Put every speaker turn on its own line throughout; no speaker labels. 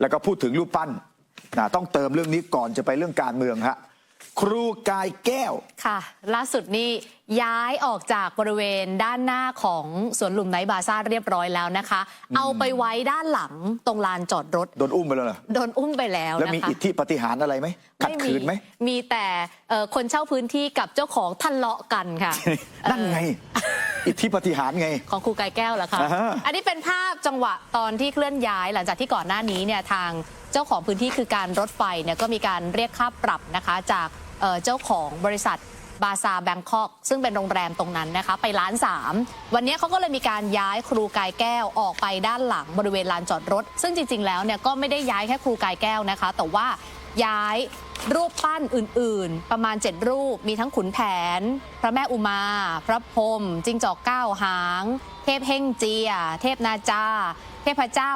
แล้วก็พูดถึงรูปปั้นนะต้องเติมเรื่องนี้ก่อนจะไปเรื่องการเมืองฮะครูกายแก้ว
ค่ะ ล่าสุดนี่ย้ายออกจากบริเวณด้านหน้าของสวนหลุมไนท์บาซ่าเรียบร้อยแล้วนะคะ เอาไปไว้ด้านหลังตรงลานจอดรถ
โดนอุ้มไปแล้วเหรอ
โดนอุ้มไปแล้ว
แล้ว
นะ
มี
คะ
อิทธิปฏิหารย์อะไรไหมขัดขืนไหม
มีแต่เอ่อคนเช่าพื้นที่กับเจ้าของทะเลาะกันค่ะ
นั่นไง อิทธิปฏิหารย์ไง
ของครูกายแก้วเหรอคะ
อ่าฮะ
อันนี้เป็นภาพจังหวะตอนที่เคลื่อนย้ายหลังจากที่ก่อนหน้านี้เนี่ยทางเจ้าของพื้นที่คือการรถไฟเนี่ยก็มีการเรียกค่าปรับนะคะจากเอ่อเจ้าของบริษัทบาซาแบงคอกซึ่งเป็นโรงแรมตรงนั้นนะคะไปล้านสามวันนี้เขาก็เลยมีการย้ายครูกายแก้วออกไปด้านหลังบริเวณลานจอดรถ ซึ่งจริงๆแล้วเนี่ยก็ไม่ได้ย้ายแค่ครูกายแก้วนะคะ แต่ว่า ย้ายรูปปั้นอื่นๆ ประมาณ 7 รูปมีทั้งขุนแผน พระแม่อุมา พระพรหมจิงจอกเก้าหาง เทพเฮงเจีย เทพนาจา เทพเจ้า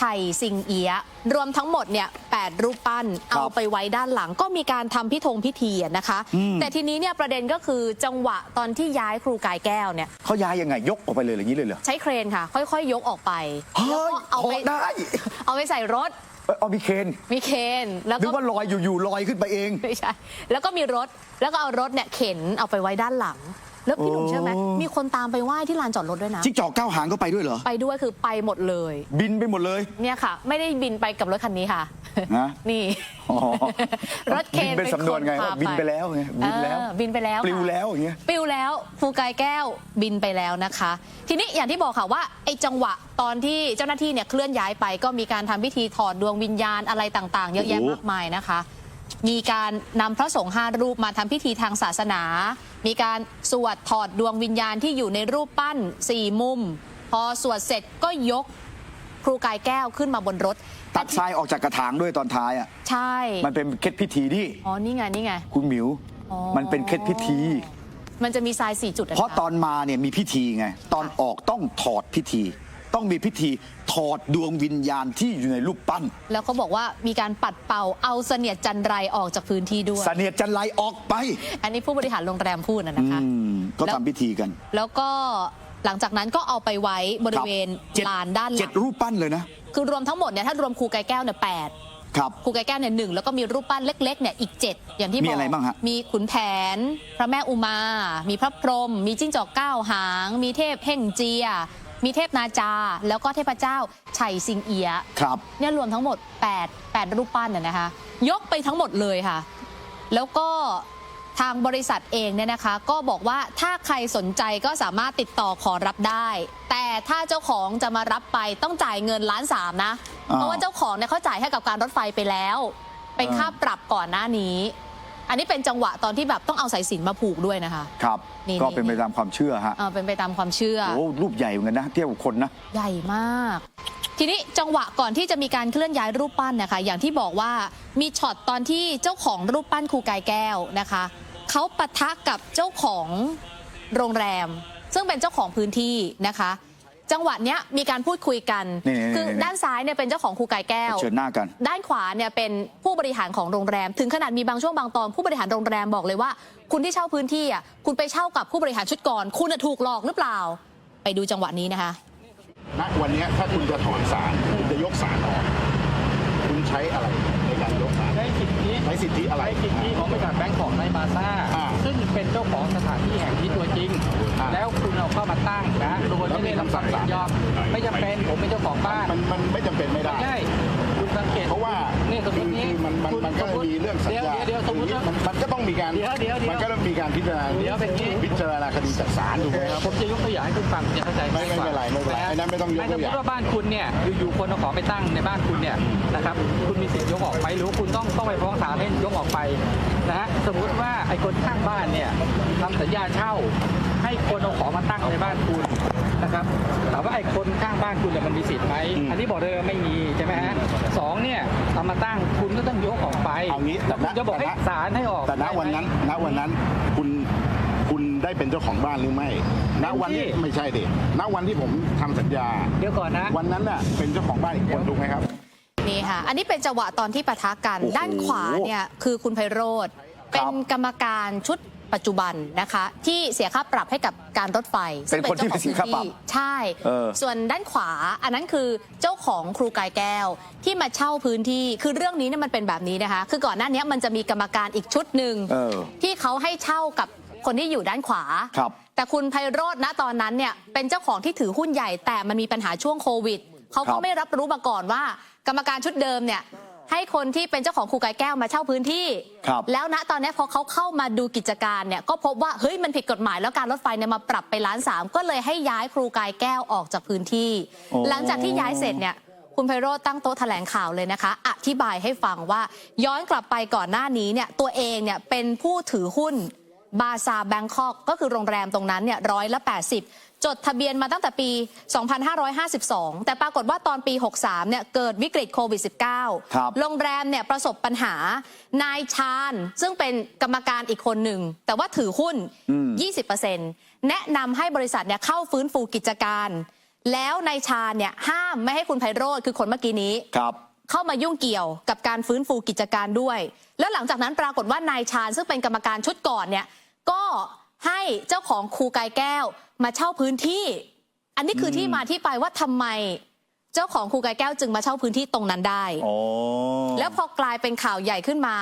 ชัยสิงเอียะรวมทั้งหมดเนี่ยแรูปปั้น
ครับ
เอาไปไว้ด้านหลังก็มีการทำพิธงพิธีอะนะคะ
อืม
แต่ทีนี้เนี่ยประเด็นก็คือจังหวะตอนที่ย้ายครูกายแก้วเนี่ย
เขาย้ายยังไงยกออกไปเลยอย่างนี้เลยเหรอ
ใช้เครนค่ะ ค่อยๆ ยกออกไป
เฮ้
แล้ว
ย
ก็เอาไป
เหาะได้
เอาไปใส่รถ
เอ้ยเอามีเคน
มีเคนแล้ว
นึ
ก็
กว่าลอยอยู่ๆลอยขึ้นไปเอง
ไม่ใช่แล้วก็มีรถแล้วก็เอารถเนี่ยเข็นเอาไปไว้ด้านหลังแล้วพี่หนุ่มเชื่อไหม
โอ้
มีคนตามไปไหว้ที่ลานจอดรถด้วยนะ
จิ้งจอกเก้าหางก็ไปด้วยเหรอ
ไปด้วยคือไปหมดเลย
บินไปหมดเลย
เนี่ยค่ะ ไม่ได้บินไปกับรถคันนี้ค่ะ
ฮะ
นี่
อ๋อ
รถเคน
บินเป็นสำนวนไง
ค
ว่าบินไปแล้วไงบินแล้ว
เออบินไปแล้ว
ปลิว
ค่ะ
แล้วอย่างเงี้ย
ปลิวแล้วครูกายแก้วบินไปแล้วนะคะ ทีนี้อย่างที่บอกค่ะว่าไอ้จังหวะตอนที่เจ้าหน้าที่เนี่ยเคลื่อนย้ายไป ก็มีการทำพิธีถอดดวงวิญญาณอะไรต่างๆ เยอะแยะ
โอ้โห
มากมายนะคะ มีการนำพระสงฆ์ห้ารูปมาทำพิธีทางศาสนา มีการสวดถอดดวงวิญญาณที่อยู่ในรูปปั้นสี่มุม พอสวดเสร็จก็ยกครูกายแก้วขึ้นมาบนรถ
ตัดทรายออกจากกระถางด้วยตอนท้ายอะ
ใช่
มันเป็นเคล็ดพิธีที่
อ๋อ นี่ไง นี่ไง
คุณหมิว
อ๋อ
มันเป็นเคล็ดพิธี
มันจะมีทรายสี่จุดอ
เพราะตอนมาเนี่ยมีพิธีไง ตอนออกต้องถอดพิธี ต้องมีพิธีถอดดวงวิญญาณที่อยู่ในรูปปั้น
แล้วก็บอกว่ามีการปัดเป่าเอาเสนียดจันไรออกจากพื้นที่ด้วย
เสนียดจันไรออกไป
อันนี้ผู้บริหารโรงแรมพูดนะ
อื
นะคะ
มก็
แล้ว
ทำพิธีกัน
แล้วก็หลังจากนั้นก็เอาไปไว้บริเวณ
ครับเจ็ด
ลานด้านห
เจ็
ลั
ด
ง
รูปปั้นเลยนะ
คือรวมทั้งหมดเนี่ยถ้ารวมครูกายแก้วเนี่ยแปด
ครับ
ครูกายแก้วเนี่ยหนึ่งแล้วก็มีรูปปั้นเล็กๆเนี่ยอีกเจ็ดอย่างที่บอก
มีอะไรบ้างฮะ
มีขุนแผน พระแม่อุมา มีพระพรหมมีจิ้งจอกเก้าหาง มีเทพเฮ่งเจีย มีเทพนาจา แล้วก็เทพเจ้าชัยสิงเอียะ
ครับ
เนี่ยรวมทั้งหมด 8 8 รูปปั้นน่ะนะคะ ยกไปทั้งหมดเลยค่ะ แล้วก็ทางบริษัทเองเนี่ยนะคะ ก็บอกว่าถ้าใครสนใจก็สามารถติดต่อขอรับได้ แต่ถ้าเจ้าของจะมารับไปต้องจ่ายเงินล้านสามนะ
อ่า
เพราะว่าเจ้าของเนี่ยเขาจ่ายให้กับการรถไฟไปแล้ว เป็น
อ่า
ค่าปรับก่อนหน้านี้ อันนี้เป็นจังหวะตอนที่แบบต้องเอาสายสิญจนมาผูกด้วยนะคะ
ครับ
นี่
ก็
นี่
เป็นไปตามความเชื่อฮะ
เออเป็นไปตามความเชื่อ
โอ้รูปใหญ่เหมือนกันนะเทียบกับคนนะ
ใหญ่มาก ทีนี้จังหวะก่อนที่จะมีการเคลื่อนย้ายรูปปั้นนะคะ อย่างที่บอกว่ามีช็อตตอนที่เจ้าของรูปปั้นครูกายแก้วนะคะ เขาปะทะกับเจ้าของโรงแรม ซึ่งเป็นเจ้าของพื้นที่นะคะ จังหวะเนี้ยมีการพูดคุยกัน
นี่ๆๆๆ
คือด้านซ้ายเนี่ยเป็นเจ้าของครูกายแก้ว
เชิญหน้ากัน
ด้านขวาเนี่ยเป็นผู้บริหารของโรงแรม ถึงขนาดมีบางช่วงบางตอน ผู้บริหารโรงแรมบอกเลยว่า คุณที่เช่าพื้นที่อะคุณไปเช่ากับผู้บริหารชุดก่อน คุณน่ะถูกหลอกหรือเปล่า ไปดูจังหวะนี้นะคะ
ณวันเนี้ยถ้าคุณจะถอนสารคุณจะยกสารออก คุณใช้อะไรในการยกสาร
ใช้สิทธิ
ใช้สิทธิอะไร
ใช้สิทธิของบริษัทแบงก์ของในบาซ่า
อ่า
ซึ่งเป็นเจ้าของสถานที่แห่งนี้ตัวจริง
อ่า
แล้วคุณเอาเข้ามาตั้งนะ โดยไม่ได้รับความยินยอม ไม่จำเป็นผมเป็นเจ้าของบ้าน
มันมันไม่จำเป็นไม่ได้
ใช่คุณ สังเกต
เพราะว่า
นี่สมม
คือ
ตินี้
คือมันมัน
คุณ
มันก็
สติ
มีเรื่องสัญ
เดี๋ยว
ญา
เดี๋ยวเดี๋ยวสมมติว่า
มันมันก็ต้องมีการ
เดี๋ยวเดี๋ยวเดี๋ยว
มันก็ต้องมีการพิจารณา
เดี๋ยวเป็นงี้
พิจารณาคดีจากศาลถูกไหมครับ
ผมจะยกตัวอย่างให้คุณฟังจะเข้าใจ
ไม่ไม่เป็นไรไม่เป็นไรไอ้นั้นไม่ต้องยกตัวอย่าง
สมมติว่าบ้านคุณเนี่ยอยู่ๆคนเอาของไปตั้งในบ้านคุณเนี่ยนะครับคุณมีสิทธิ์ยกออกไปหรือว่าคุณต้องต้องไปฟ้องศาลให้ยกออกไปนะฮะสมมุติว่าไอ้คนข้างบ้านเนี่ยทำสัญญาเช่า ให้คนเอาของมาตั้งในบ้านคุณ นะครับถามว่าไอ้คนข้างบ้านคุณเนี่ยมันมีสิทธิ์ไหม
อืม
อันนี้บอกเลยว่าไม่มีใช่ไหมฮะสองเนี่ยเอามาตั้งคุณก็ต้องยกออกไป
เอางี้
แล้วคุณจะบอกให้
แต่ณ
ศาลให้ออก
แต่ณ
ได้ไหม
วันนั้นณวันนั้นคุณคุณได้เป็นเจ้าของบ้านหรือไม่ ณ วันนี้
เป็นที่
ไม่ใช่ดิณ วันที่ผมทำสัญญา
เดี๋ยวก่อนนะ
วันนั้นน่ะเป็นเจ้าของบ้านอีกคนถูกไหมครับ
นี่ค่ะ อันนี้เป็นจังหวะตอนที่ปะทะกัน
โอ้โห
ด้านขวาเนี่ยคือคุณไพโรธ
ค
เป็
รั
น
บ
กรรมการชุด ปัจจุบันนะคะ ที่เสียค่าปรับให้กับการรถไฟ
เป็นคนที่ไปเสียค่าปรับ
ซึ่งเป็นเจ้าของพื้นที่ใช่
เออ
ส่วนด้านขวาอันนั้นคือเจ้าของครูกายแก้วที่มาเช่าพื้นที่คือเรื่องนี้เนี่ยมันเป็นแบบนี้นะคะ คือก่อนหน้านี้มันจะมีกรรมการอีกชุดหนึ่ง
เออ
ที่เขาให้เช่ากับคนที่อยู่ด้านขวา
ครับ
แต่คุณไพโรจน์ณตอนนั้นเนี่ยเป็นเจ้าของที่ถือหุ้นใหญ่แต่มันมีปัญหาช่วงโควิดเขา
ครั
ก็
บ
ไม่รับรู้มาก่อนว่า กรรมการชุดเดิมเนี่ย ให้คนที่เป็นเจ้าของครูกายแก้วมาเช่าพื้นที่
ครับ
แล้วณตอนนี้พอเขาเข้ามาดูกิจการเนี่ยก็พบว่าเฮ้ยมันผิดกฎหมายแล้วการรถไฟเนี่ยมาปรับไปล้านสามก็เลยให้ย้ายครูกายแก้วออกจากพื้นที่
โอ้
หลังจากที่ย้ายเสร็จเนี่ยคุณไพโรจน์ตั้งโต๊ะแถลงข่าวเลยนะคะ อธิบายให้ฟังว่าย้อนกลับไปก่อนหน้านี้เนี่ยตัวเองเนี่ยเป็นผู้ถือหุ้น บาซาแบงคอกก็คือโรงแรมตรงนั้นเนี่ยร้อยละ 80 จดทะเบียนมาตั้งแต่ปี 2552 แต่ปรากฏว่าตอนปี 63 เนี่ยเกิดวิกฤตโควิด -19
ครับ
โรงแรมเนี่ยประสบปัญหา นายชาญซึ่งเป็นกรรมการอีกคนหนึ่ง แต่ว่าถือหุ้น 20%แนะนำให้บริษัทเนี่ยเข้าฟื้นฟูกิจการ แล้วนายชาญเนี่ยห้ามไม่ให้คุณไพโรธคือคนเมื่อกี้นี้
ครับ
เข้ามายุ่งเกี่ยวกับการฟื้นฟูกิจการด้วย แล้วหลังจากนั้นปรากฏว่านายชาญซึ่งเป็นกรรมการชุดก่อนเนี่ยก็ให้เจ้าของครูกายแก้วมาเช่าพื้นที่ อันนี้คือที่มาที่ไปว่าทำไมเจ้าของครูกายแก้วจึงมาเช่าพื้นที่ตรงนั้นได้
อ๋อ
แล้วพอกลายเป็นข่าวใหญ่ขึ้นมา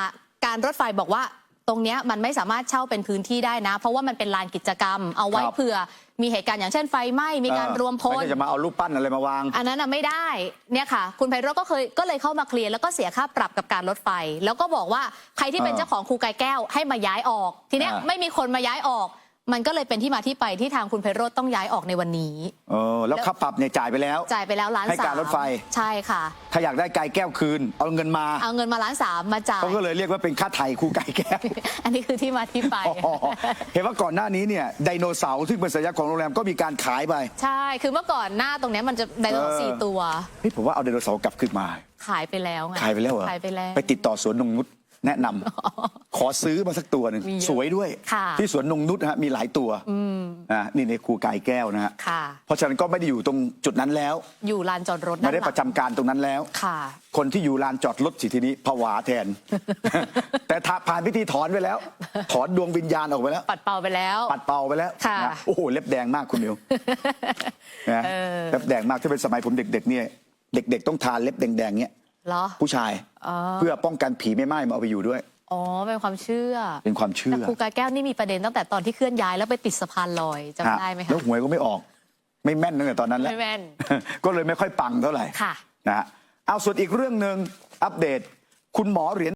การรถไฟบอกว่า ตรงเนี้ยมันไม่สามารถเช่าเป็นพื้นที่ได้นะ เพราะว่ามันเป็นลานกิจกรรม เอาไว้
ครับ
เผื่อมีเหตุการณ์อย่างเช่นไฟไหม้มีการรวมพ
ไม่
ล
ใช่จะมาเอารูปปั้นอะไรมาวาง
อันนั้นน่ะไม่ได้เนี่ยค่ะ คุณไพโรจน์ก็เคยก็เลยเข้ามาเคลียร์แล้วก็เสียค่าปรับกับการรถไฟ แล้วก็บอกว่าใครที่เป็น
อ่า
เจ้าของครูกายแก้วให้มาย้ายออก ทีเนี้ย
อ่า
ไม่มีคนมาย้ายออก มันก็เลยเป็นที่มาที่ไปที่ทางคุณไพโรจน์ต้องย้ายออกในวันนี้
เออแล้วค่าปรับเนี่ยจ่ายไปแล้ว
จ่ายไปแล้วล้าน
ให้
สาม
การรถไฟ
ใช่ค่ะ
ถ้าอยากได้ไก่แก้วคืน เอาเงินมา
เอาเงินมาล้านสามมาจ่าย
เขาก็เลยเรียกว่าเป็นค่าไถ่ครูไก่แก้ว
อันนี้คือที่มาที่ไป
อ๋อเห็นว่าก่อนหน้านี้เนี่ยไดโนเสาร์ซึ่งเป็นสัญลักษณ์ของโรงแรมก็มีการขายไป
ใช่ คือเมื่อก่อนหน้าตรงเนี้ยมันจะไดโนเสาร์สี่ตัว
นี่ผมว่าเอาไดโนเสาร์กลับขึ้นมา
ขายไปแล้วไง
ขายไปแล้วเหรอ
ขายไปแล้ว
ไปติดต่อสวนนงนุษ แนะนำขอซื้อมาสักตัวหนึ่ง
มีเยอะ
สวยด้วย
ค่ะ
ที่สวนนงนุษนะฮะมีหลายตัวอ่านี่ในครูกายแก้วนะฮะ
ค่ะ
เพราะฉะนั้นก็ไม่ได้อยู่ตรงจุดนั้นแล้ว
อยู่ลานจอดรถ
ไม่ได้
ด้านหลัง
ประจำการตรงนั้นแล้ว
ค่ะ
คนที่อยู่ลานจอดรถสิทีนี้ผวาแทน แต่ถ้าผ่านพิธีถอนไปแล้ว ถอนดวงวิญญาณออกไปแล้ว
ปัดเป่าไปแล้ว
ปัดเป่าไปแล้ว
ค่ะ
นะโอ้โห เล็บแดงมากคุณมิวนะ
เออ
เล็บแดงมากถ้าเป็นสมัยผมเด็กๆเนี่ย เด็ก ๆ ต้องทานเล็บแดงๆเนี่ย
เหรอ
ผู้ชาย
อ๋อ
เพื่อป้องกันผีไม่ไหม้มาเอาไปอยู่ด้วย
อ๋อเป็นความเชื่อ
เป็นความเชื่
แต่
อ
ครูกายแก้วนี่มีประเด็นตั้งแต่ตอนที่เคลื่อนย้ายแล้วไปติดสะพานลอยจำได้ไหม
แล้
คะ
วหวยก็ไม่ออก ไม่แม่นตั้งแต่ตอนนั้นแล้ว
ไม่แม่น
ก็เลยไม่ค่อยปังเท่าไหร่
ค่ะ
นะฮะเอาส่วนอีกเรื่องหนึ่งอัปเดต คุณหมอเหรียญ